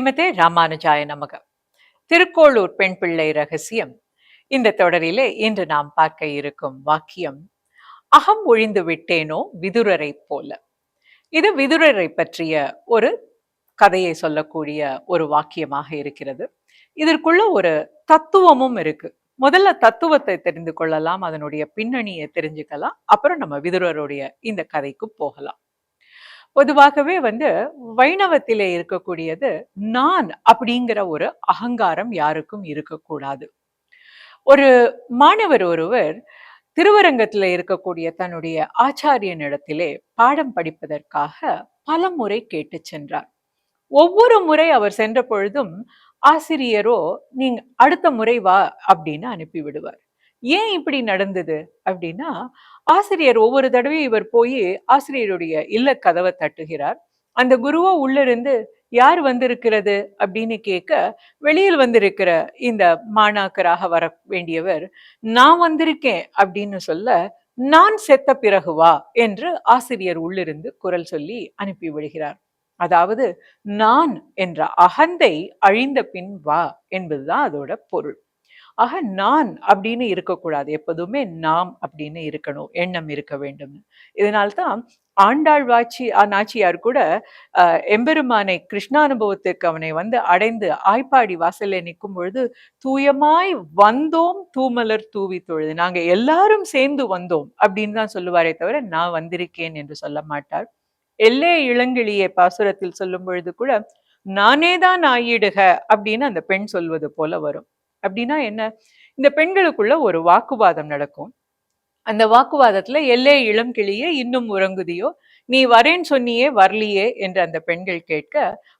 ஸ்ரீமதே ராமானுஜாய நமக. திருக்கோளூர் பெண் பிள்ளை ரகசியம். இந்த தொடரிலே இன்று நாம் பார்க்க இருக்கும் வாக்கியம் அகம் ஒழிந்து விட்டேனோ விதுரரை போல. இது விதுரரை பற்றிய ஒரு கதையை சொல்லக்கூடிய ஒரு வாக்கியமாக இருக்கிறது. இதற்குள்ள ஒரு தத்துவமும் இருக்கு. முதல்ல தத்துவத்தை தெரிந்து கொள்ளலாம் அதனுடைய பின்னணியை தெரிஞ்சுக்கலாம் அப்புறம் நம்ம விதுரருடைய இந்த கதைக்கு போகலாம். பொதுவாகவே வந்து வைணவத்திலே இருக்கக்கூடியது நான் அப்படிங்கிற ஒரு அகங்காரம் யாருக்கும் இருக்கக்கூடாது. ஒரு மாணவர் ஒருவர் திருவரங்கத்துல இருக்கக்கூடிய தன்னுடைய ஆச்சாரியனிடத்திலே பாடம் படிப்பதற்காக பல முறை கேட்டு சென்றார். ஒவ்வொரு முறை அவர் சென்ற பொழுதும் ஆசிரியரோ நீங்க அடுத்த முறை வா அப்படின்னு அனுப்பி விடுவார் ஏன் இப்படி நடந்தது? அப்படின்னா ஆசிரியர் ஒவ்வொரு தடவையும் இவர் போய் ஆசிரியருடைய இல்ல கதவை தட்டுகிறார். அந்த குருவோ உள்ளிருந்து யார் வந்திருக்கிறது? அப்படின்னு கேட்க வெளியில் வந்திருக்கிற இந்த மாணாக்கராக வர வேண்டியவர் நான் வந்திருக்கேன் அப்படின்னு சொல்ல நான் செத்த பிறகு வா என்று ஆசிரியர் உள்ளிருந்து குரல் சொல்லி அனுப்பி விடுகிறார். அதாவது நான் என்ற அகந்தை அழிந்த பின் வா என்பதுதான் அதோட பொருள். ஆக நான் அப்படின்னு இருக்கக்கூடாது. எப்போதுமே நாம் அப்படின்னு இருக்கணும் எண்ணம் இருக்க வேண்டும். இதனால்தான் ஆண்டாள் வாச்சி நாச்சியார் கூட எம்பெருமானை கிருஷ்ணானுபவத்திற்கு அவனை வந்து அடைந்து ஆய்ப்பாடி வாசல்ல நிற்கும் பொழுது தூயமாய் வந்தோம் தூமலர் தூவி தொழுது. நாங்க எல்லாரும் சேர்ந்து வந்தோம் அப்படின்னு தான் சொல்லுவாரே தவிர நான் வந்திருக்கேன் என்று சொல்ல மாட்டார். எல்லே இளங்கிளியை பாசுரத்தில் சொல்லும் பொழுது கூட நானே தான் ஆயிடுக அப்படின்னு அந்த பெண் சொல்வது போல வரும். அப்படின்னா என்ன? இந்த பெண்களுக்குள்ள ஒரு வாக்குவாதம் நடக்கும். அந்த வாக்குவாதத்துல எல்லே இளம் கிளியே இன்னும் உறங்குதியோ நீ வரேன்னு சொன்னியே வரலையே என்று அந்த பெண்கள் கேட்க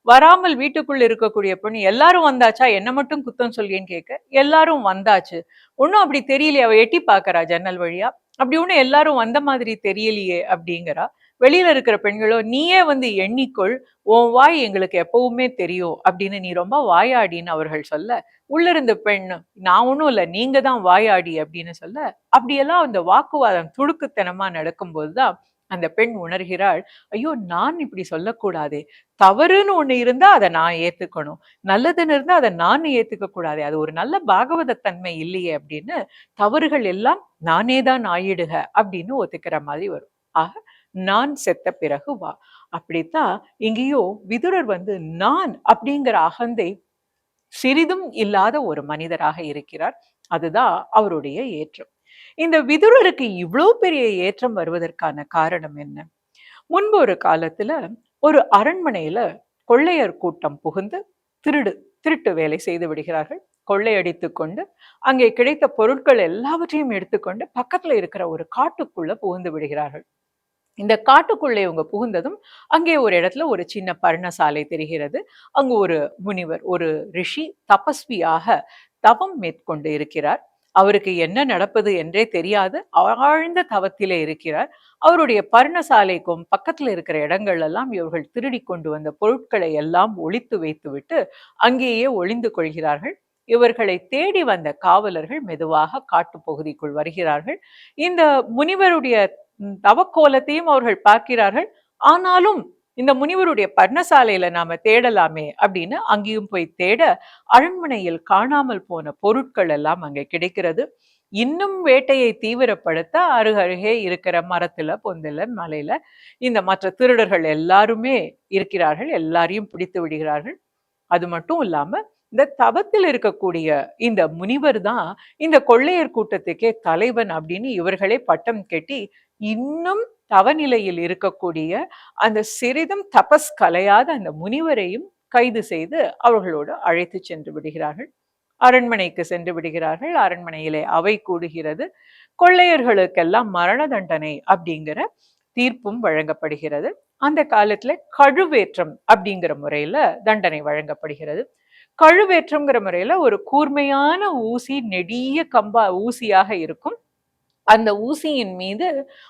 வராமல் வீட்டுக்குள்ள இருக்கக்கூடிய பொண்ணு எல்லாரும் வந்தாச்சா? என்ன மட்டும் குத்தம் சொல்லியேன்னு கேட்க எல்லாரும் வந்தாச்சு. ஒன்னும் அப்படி தெரியலையே அவ எட்டி பாக்குறா ஜன்னல் வழியா? அப்படி ஒன்னும் எல்லாரும் வந்த மாதிரி தெரியலையே அப்படிங்கிறா. வெளியில இருக்கிற பெண்களோ நீயே வந்து எண்ணிக்கொள். உன் வாய் எங்களுக்கு எப்பவுமே தெரியும். அப்படின்னு நீ ரொம்ப வாயாடின்னு அவர்கள் சொல்ல உள்ள இருந்த பெண் நான் ஒன்றும் இல்லை நீங்க தான் வாயாடி அப்படின்னு சொல்ல அப்படியெல்லாம் அந்த வாக்குவாதம் துடுக்குத்தனமா நடக்கும்போதுதான் அந்த பெண் உணர்கிறாள் ஐயோ நான் இப்படி சொல்லக்கூடாதே. தவறுன்னு ஒண்ணு இருந்தா அதை நான் ஏத்துக்கணும். நல்லதுன்னு இருந்தா அதை நான் ஏத்துக்க கூடாதே. அது ஒரு நல்ல பாகவத தன்மை இல்லையே அப்படின்னு தவறுகள் எல்லாம் நானே தான் ஆயிடுக அப்படின்னு ஒத்துக்கிற மாதிரி வரும். ஆக நான் செத்த பிறகு வா. அப்படித்தான் இங்கேயோ விதுரர் வந்து நான் அப்படிங்கிற அகந்தை சிறிதும் இல்லாத ஒரு மனிதராக இருக்கிறார். அதுதான் அவருடைய ஏற்றம். இந்த விதுரருக்கு இவ்வளோ பெரிய ஏற்றம் வருவதற்கான காரணம் என்ன? முன்பு ஒரு காலத்துல ஒரு அரண்மனையில கொள்ளையர் கூட்டம் புகுந்து திருடு திருட்டு வேலை செய்து விடுகிறார்கள். கொள்ளையடித்து கொண்டு அங்கே கிடைத்த பொருட்கள் எல்லாவற்றையும் எடுத்துக்கொண்டு பக்கத்துல இருக்கிற ஒரு காட்டுக்குள்ள புகுந்து விடுகிறார்கள். இந்த காட்டுக்குள்ளே இவங்க புகுந்ததும் அங்கே ஒரு இடத்துல ஒரு சின்ன பர்ணசாலை தெரிகிறது. அங்கு ஒரு முனிவர் ஒரு ரிஷி தபஸ்வியாக தவம் மேற்கொண்டு இருக்கிறார். அவருக்கு என்ன நடப்பது என்றே தெரியாது. ஆழ்ந்த தவத்திலே இருக்கிறார். அவருடைய பர்ணசாலைக்கும் பக்கத்துல இருக்கிற இடங்கள் எல்லாம் இவர்கள் திருடி கொண்டு வந்த பொருட்களை எல்லாம் ஒழித்து வைத்துவிட்டு அங்கேயே ஒளிந்து கொள்கிறார்கள். இவர்களை தேடி வந்த காவலர்கள் மெதுவாக காட்டுப்பகுதிக்குள் வருகிறார்கள். இந்த முனிவருடைய தவக்கோலத்தையும் அவர்கள் பார்க்கிறார்கள். ஆனாலும் இந்த முனிவருடைய பர்ணசாலையில நாம தேடலாமே அப்படின்னு அங்கேயும் போய் தேட அரண்மனையில் காணாமல் போன பொருட்கள் எல்லாம் அங்கே கிடைக்கிறது. இன்னும் வேட்டையை தீவிரப்படுத்த அருகருகே இருக்கிற மரத்துல பொந்தில மலையில இந்த மற்ற திருடர்கள் எல்லாருமே இருக்கிறார்கள் எல்லாரையும் பிடித்து விடுகிறார்கள். அது மட்டும் இல்லாம இந்த தவத்தில் இருக்கக்கூடிய இந்த முனிவர் தான் இந்த கொள்ளையர் கூட்டத்துக்கே தலைவன் அப்படின்னு இவர்களே பட்டம் கெட்டி இன்னும் தவநிலையில் இருக்கக்கூடிய அந்த சிறிதும் தபஸ் கலையாத அந்த முனிவரையும் கைது செய்து அவர்களோடு அழைத்து சென்று விடுகிறார்கள். அரண்மனைக்கு சென்று விடுகிறார்கள். அரண்மனையிலே அவை கூடுகிறது. கொள்ளையர்களுக்கெல்லாம் மரண தண்டனை அப்படிங்கிற தீர்ப்பும் வழங்கப்படுகிறது. அந்த காலத்துல கழுவேற்றம் அப்படிங்கிற முறையில தண்டனை வழங்கப்படுகிறது. கழுவேற்றம்ங்கிற முறையில ஒரு கூர்மையான ஊசி நெடிய கம்பா ஊசியாக இருக்கும். அந்த ஊசியின் மீது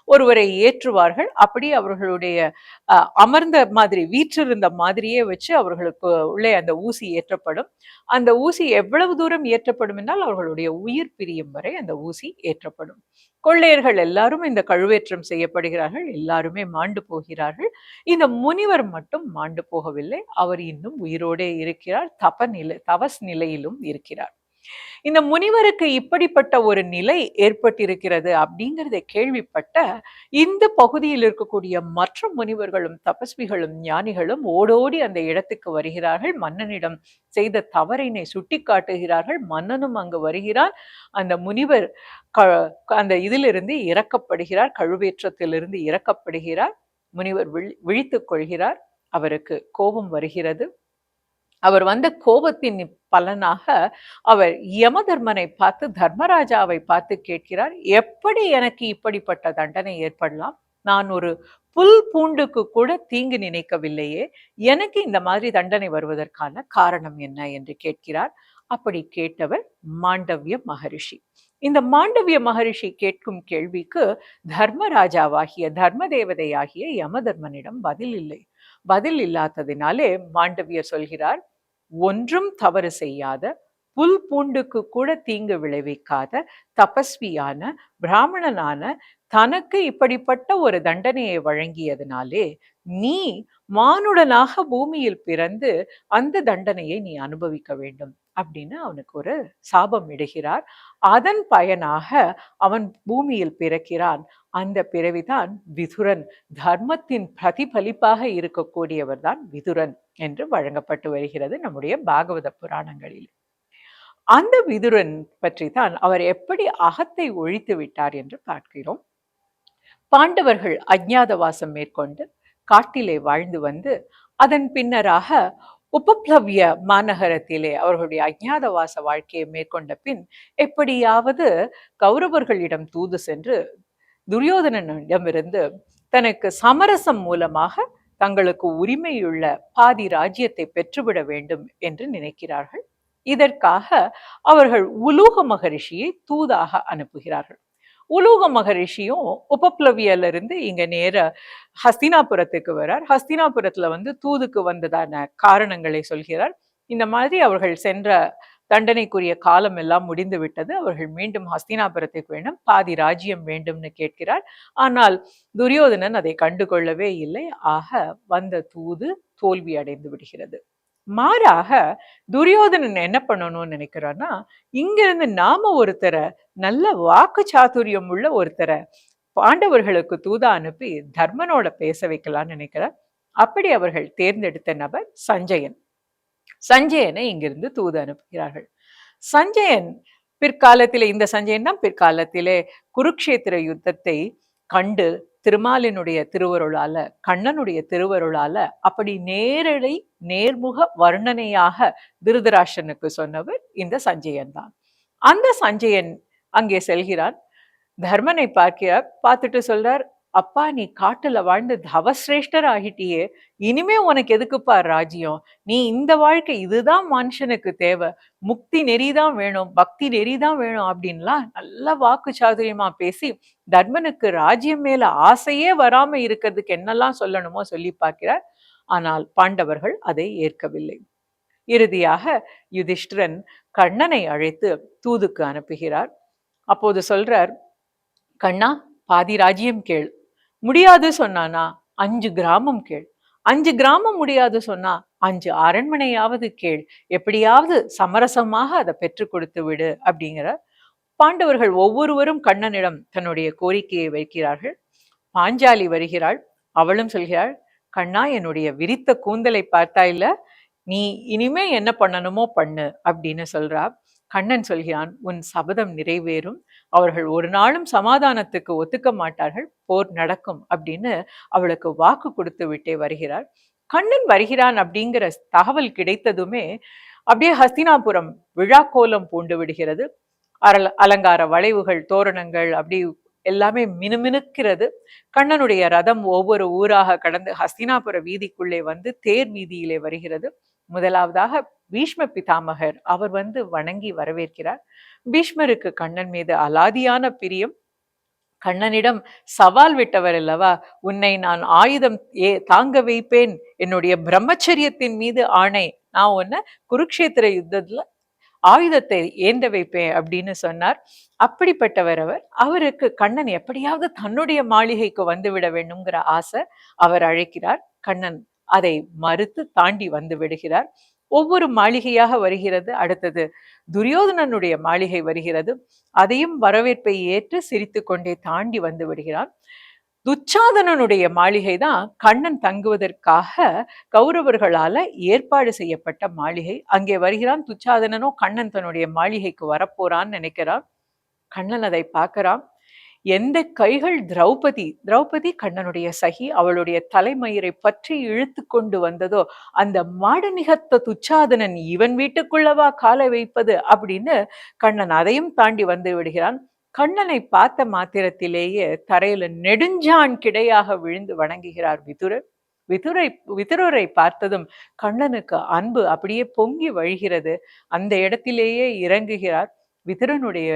ஒருவரை ஏற்றுவார்கள். அப்படி அவர்களுடைய அஹ், அமர்ந்த மாதிரி வீற்றிருந்த மாதிரியே வச்சு அவர்களுக்கு உள்ளே அந்த ஊசி ஏற்றப்படும். அந்த ஊசி எவ்வளவு தூரம் ஏற்றப்படும் என்றால் அவர்களுடைய உயிர் பிரியும் வரை அந்த ஊசி ஏற்றப்படும். கொள்ளையர்கள் எல்லாரும் இந்த கழுவேற்றம் செய்யப்படுகிறார்கள். எல்லாருமே மாண்டு போகிறார்கள். இந்த முனிவர் மட்டும் மாண்டு போகவில்லை. அவர் இன்னும் உயிரோடே இருக்கிறார். தப நிலை தவஸ் நிலையிலும் இருக்கிறார். இந்த முனிவருக்கு இப்படிப்பட்ட ஒரு நிலை ஏற்பட்டிருக்கிறது அப்படிங்கிறத கேள்விப்பட்ட இந்த பகுதியில் இருக்கக்கூடிய மற்ற முனிவர்களும் தபஸ்விகளும் ஞானிகளும் ஓடோடி அந்த இடத்துக்கு வருகிறார்கள். மன்னனிடம் செய்த தவறினை சுட்டி காட்டுகிறார்கள் மன்னனும் அங்கு வருகிறார் அந்த முனிவர் க அந்த இதிலிருந்து இறக்கப்படுகிறார். கழுவேற்றத்திலிருந்து இறக்கப்படுகிறார். முனிவர் விழி விழித்துக் கொள்கிறார். அவருக்கு கோபம் வருகிறது. அவர் வந்த கோபத்தின் பலனாக அவர் யமதர்மனை பார்த்து தர்மராஜாவை பார்த்து கேட்கிறார் எப்படி எனக்கு இப்படிப்பட்ட தண்டனை ஏற்படலாம்? நான் ஒரு புல் பூண்டுக்கு கூட தீங்கு நினைக்கவில்லையே எனக்கு இந்த மாதிரி தண்டனை வருவதற்கான காரணம் என்ன? என்று கேட்கிறார். அப்படி கேட்டவர் மாண்டவிய மகரிஷி. இந்த மாண்டவிய மகரிஷி கேட்கும் கேள்விக்கு தர்மராஜாவாகிய தர்ம தேவதையாகிய யமதர்மனிடம் பதில் இல்லை. பதில் இல்லாததினாலே மாண்டவியர் சொல்கிறார் ஒன்றும் தவறு செய்யாத புல் பூண்டுக்கு கூட தீங்கு விளைவிக்காத தபஸ்வியான பிராமணனான தனக்கு இப்படிப்பட்ட ஒரு தண்டனையை வழங்கியதனாலே நீ மானுடனாக பூமியில் பிறந்து அந்த தண்டனையை நீ அனுபவிக்க வேண்டும் அப்படின்னு அவனுக்கு ஒரு சாபம் இடுகிறார். அதன் பயனாக அவன் பூமியில் பிறக்கிறான். அந்த பிறவிதான் விதுரன். தர்மத்தின் பிரதிபலிப்பாக இருக்கக்கூடியவர் தான் விதுரன் என்று வழங்கப்பட்டு வருகிறது நம்முடைய பாகவத புராணங்களில். அந்த விதுரன் பற்றி தான் அவர் எப்படி அகத்தை ஒழித்து விட்டார் என்று பார்க்கிறோம். பாண்டவர்கள் அஜ்ஞாதவாசம் மேற்கொண்டு காட்டிலே வாழ்ந்து வந்து அதன் பின்னராக உபப்ளவிய மாநகரத்திலே அவர்களுடைய அஜ்ஞாதவாச வாழ்க்கையை மேற்கொண்ட பின் எப்படியாவது கௌரவர்களிடம் தூது சென்று துரியோதனனிடமிருந்து தனக்கு சமரசம் மூலமாக தங்களுக்கு உரிமையுள்ள பாதி ராஜ்யத்தை பெற்றுவிட வேண்டும் என்று நினைக்கிறார்கள். இதற்காக அவர்கள் உலூக மகரிஷியை தூதாக அனுப்புகிறார்கள். உலூக மகரிஷியும் உபப்ளவியிலிருந்து இங்க நேர ஹஸ்தினாபுரத்துக்கு வரார் ஹஸ்தினாபுரத்துல வந்து தூதுக்கு வந்ததான காரணங்களை சொல்கிறார். இந்த மாதிரி அவர்கள் சென்ற தண்டனைக்குரிய காலம் எல்லாம் முடிந்து விட்டது. அவர்கள் மீண்டும் ஹஸ்தினாபுரத்துக்கு வேண்டும் பாதி ராஜ்யம் வேண்டும்னு கேட்கிறார். ஆனால் துரியோதனன் அதை கண்டுகொள்ளவே இல்லை. ஆக வந்த தூது தோல்வி அடைந்து விடுகிறது. மாறாக துரியோதனன் என்ன பண்ணணும்னு நினைக்கிறான்னா இங்கிருந்து நாம ஒருத்தரை நல்ல வாக்கு சாதுரியம் உள்ள ஒருத்தரை பாண்டவர்களுக்கு தூதா அனுப்பி தர்மனோட பேச வைக்கலாம்னு நினைக்கிறார். அப்படி அவர்கள் தேர்ந்தெடுத்த நபர் சஞ்சயன். சஞ்சயனை இங்கிருந்து தூது அனுப்புகிறார்கள். சஞ்சயன் பிற்காலத்திலே இந்த சஞ்சயன் தான் பிற்காலத்திலே குருக்ஷேத்திர யுத்தத்தை கண்டு திருமாலினுடைய திருவருளால கண்ணனுடைய திருவருளால அப்படி நேரடி நேர்முக வர்ணனையாக திருதராஷனுக்கு சொன்னவர் இந்த சஞ்சயன் தான். அந்த சஞ்சயன் அங்கே செல்கிறான் தர்மனை பார்க்கிறார் பார்த்துட்டு சொல்றார் அப்பா நீ காட்டுல வாழ்ந்து தவசிரேஷ்டர் ஆகிட்டியே இனிமே உனக்கு எதுக்குப்பா ராஜ்யம்? நீ இந்த வாழ்க்கை இதுதான் மனுஷனுக்கு தேவை. முக்தி நெறிதான் வேணும் பக்தி நெறிதான் வேணும் அப்படின்லாம் நல்ல வாக்கு சாதுரியமா பேசி தர்மனுக்கு ராஜ்யம் மேல ஆசையே வராம இருக்கிறதுக்கு என்னெல்லாம் சொல்லணுமோ சொல்லி பார்க்கிறார். ஆனால் பாண்டவர்கள் அதை ஏற்கவில்லை. இறுதியாக யுதிஷ்டிரன் கண்ணனை அழைத்து தூதுக்கு அனுப்புகிறார். அப்போது சொல்றார் கண்ணா பாதி ராஜ்யம் கேள். முடியாது சொன்னானா? அஞ்சு கிராமம் கேள். அஞ்சு கிராமம் முடியாது சொன்னா அஞ்சு அரண்மனையாவது கேள். எப்படியாவது சமரசமாக அதை பெற்று கொடுத்து விடு அப்படிங்கிற பாண்டவர்கள் ஒவ்வொருவரும் கண்ணனிடம் தன்னுடைய கோரிக்கையை வைக்கிறார்கள். பாஞ்சாலி வருகிறாள். அவளும் சொல்கிறாள் கண்ணா என்னுடைய விரித்த கூந்தலை பார்த்தா இல்ல நீ இனிமே என்ன பண்ணணுமோ பண்ணு அப்படின்னு சொல்றா. கண்ணன் சொல்கிறான் உன் சபதம் நிறைவேறும். அவர்கள் ஒரு நாளும் சமாதானத்துக்கு ஒத்துக்க மாட்டார்கள். போர் நடக்கும் அப்படின்னு அவளுக்கு வாக்கு கொடுத்து விட்டே வருகிறார் கண்ணன் வருகிறான் அப்படிங்கிற தகவல் கிடைத்ததுமே அப்படியே ஹஸ்தினாபுரம் விழா கோலம் பூண்டு விடுகிறது. அரல் அலங்கார வளைவுகள் தோரணங்கள் அப்படி எல்லாமே மினுமினுக்கிறது. கண்ணனுடைய ரதம் ஒவ்வொரு ஊராக கடந்து ஹஸ்தினாபுர வீதிக்குள்ளே வந்து தேர் வீதியிலே வருகிறது. முதலாவதாக பீஷ்ம பிதாமகர் அவர் வந்து வணங்கி வரவேற்கிறார். பீஷ்மருக்கு கண்ணன் மீது அலாதியான பிரியம். கண்ணனிடம் சவால் விட்டவர் அல்லவா? உன்னை நான் ஆயுதம் ஏ தாங்க வைப்பேன். என்னுடைய பிரம்மச்சரியத்தின் மீது ஆணை. நான் உன்னை குருக்ஷேத்திர யுத்தத்துல ஆயுதத்தை ஏந்த வைப்பேன் அப்படின்னு சொன்னார். அப்படிப்பட்டவர் அவர். அவருக்கு கண்ணன் எப்படியாவது தன்னுடைய மாளிகைக்கு வந்து விட வேண்டும்ங்கிற ஆசை அவர் அழைக்கிறார். கண்ணன் அதை மறுத்து தாண்டி வந்து விடுகிறார். ஒவ்வொரு மாளிகையாக வருகிறது அடுத்தது துரியோதனனுடைய மாளிகை வருகிறது. அதையும் வரவேற்பை ஏற்று சிரித்து கொண்டே தாண்டி வந்து விடுகிறான் துச்சாதனனுடைய மாளிகை தான் கண்ணன் தங்குவதற்காக கௌரவர்களால ஏற்பாடு செய்யப்பட்ட மாளிகை. அங்கே வருகிறான் துச்சாதனனோ கண்ணன் தன்னுடைய மாளிகைக்கு வரப்போறான்னு நினைக்கிறான். கண்ணன் அதை பார்க்கறான். எந்த கைகள் திரௌபதி திரௌபதி கண்ணனுடைய சகி அவளுடைய தலைமயிரை பற்றி இழுத்து கொண்டு வந்ததோ அந்த மாடநிகத்த துச்சாதனன் இவன் வீட்டுக்குள்ளவா காலை வைப்பது அப்படின்னு கண்ணன் அதையும் தாண்டி வந்து விடுகிறான். கண்ணனை பார்த்த மாத்திரத்திலேயே தரையில நெடுஞ்சான் கிடையாக விழுந்து வணங்குகிறார் விதுரர் விதுரை விதுரரை பார்த்ததும் கண்ணனுக்கு அன்பு அப்படியே பொங்கி வழிகிறது. அந்த இடத்திலேயே இறங்குகிறார். விதுரனுடைய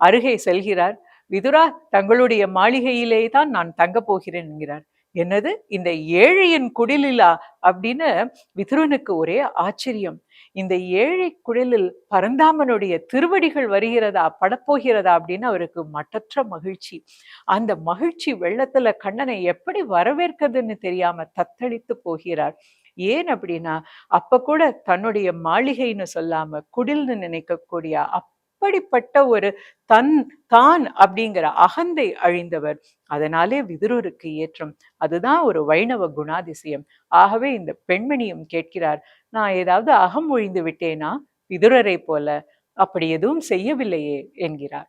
அருகே செல்கிறார். விதுரா தங்களுடைய மாளிகையிலே தான் நான் தங்க போகிறேன் என்கிறார். என்னது? இந்த ஏழையின் குடிலிலா? அப்படின்னு விதுரனுக்கு ஒரே ஆச்சரியம். இந்த ஏழை குடிலில் பரந்தாமனுடைய திருவடிகள் வருகிறதா? படப்போகிறதா? அப்படின்னு அவருக்கு மட்டற்ற மகிழ்ச்சி. அந்த மகிழ்ச்சி வெள்ளத்துல கண்ணனை எப்படி வரவேற்கிறதுன்னு தெரியாம தத்தளித்து போகிறார். ஏன் அப்படின்னா அப்ப கூட தன்னுடைய மாளிகைன்னு சொல்லாம குடில்னு நினைக்கக்கூடிய அப்படிப்பட்ட ஒரு தன் தான் அப்படிங்கிற அகந்தை அழிந்தவர். அதனாலே விதுரருக்கு ஏற்றம். அதுதான் ஒரு வைணவ குணாதிசயம். ஆகவே இந்த பெண்மணியும் கேட்கிறார் நான் ஏதாவது அகம் ஒழிந்து விட்டேனா? விதுரரை போல. அப்படி எதுவும் செய்யவில்லையே என்கிறார்.